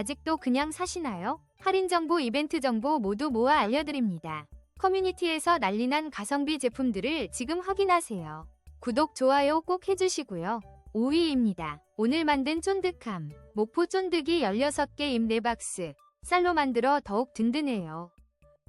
아직도 그냥 사시나요? 할인 정보, 이벤트 정보 모두 모아 알려드립니다. 커뮤니티에서 난리난 가성비 제품들을 지금 확인하세요. 구독, 좋아요 꼭 해주시고요. 5위입니다. 오늘 만든 쫀득함. 목포 쫀득이 16개 임 4박스. 쌀로 만들어 더욱 든든해요.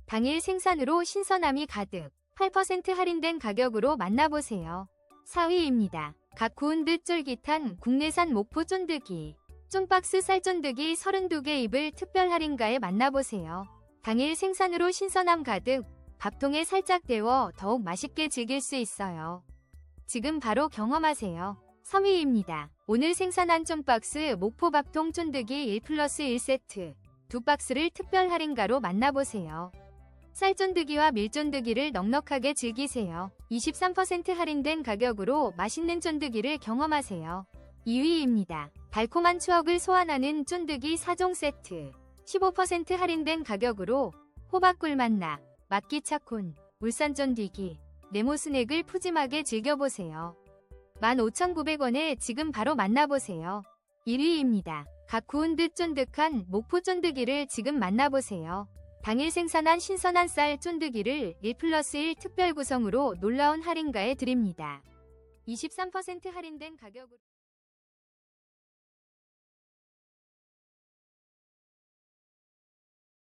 당일 생산으로 신선함이 가득. 8% 할인된 가격으로 만나보세요. 4위입니다. 갓 구운 듯 쫄깃한 국내산 목포 쫀득이. 쫀박스 쌀쫀득이 32개 입을 특별 할인가에 만나보세요. 당일 생산으로 신선함 가득. 밥통에 살짝 데워 더욱 맛있게 즐길 수 있어요. 지금 바로 경험하세요. 3위입니다. 오늘 생산한 쫀박스 목포 밥통 쫀득이 1 플러스 1세트. 두 박스를 특별 할인가로 만나보세요. 쌀쫀득이와 밀쫀득이를 넉넉하게 즐기세요. 23% 할인된 가격으로 맛있는 쫀득이를 경험하세요. 2위입니다. 달콤한 추억을 소환하는 쫀득이 4종 세트. 15% 할인된 가격으로 호박꿀 만나, 맛기차콘, 울산 쫀디기, 네모 스낵을 푸짐하게 즐겨보세요. 15,900원에 지금 바로 만나보세요. 1위입니다. 갓 구운 듯 쫀득한 목포 쫀득이를 지금 만나보세요. 당일 생산한 신선한 쌀 쫀득이를 1 플러스 1 특별 구성으로 놀라운 할인가에 드립니다. 23% 할인된 가격으로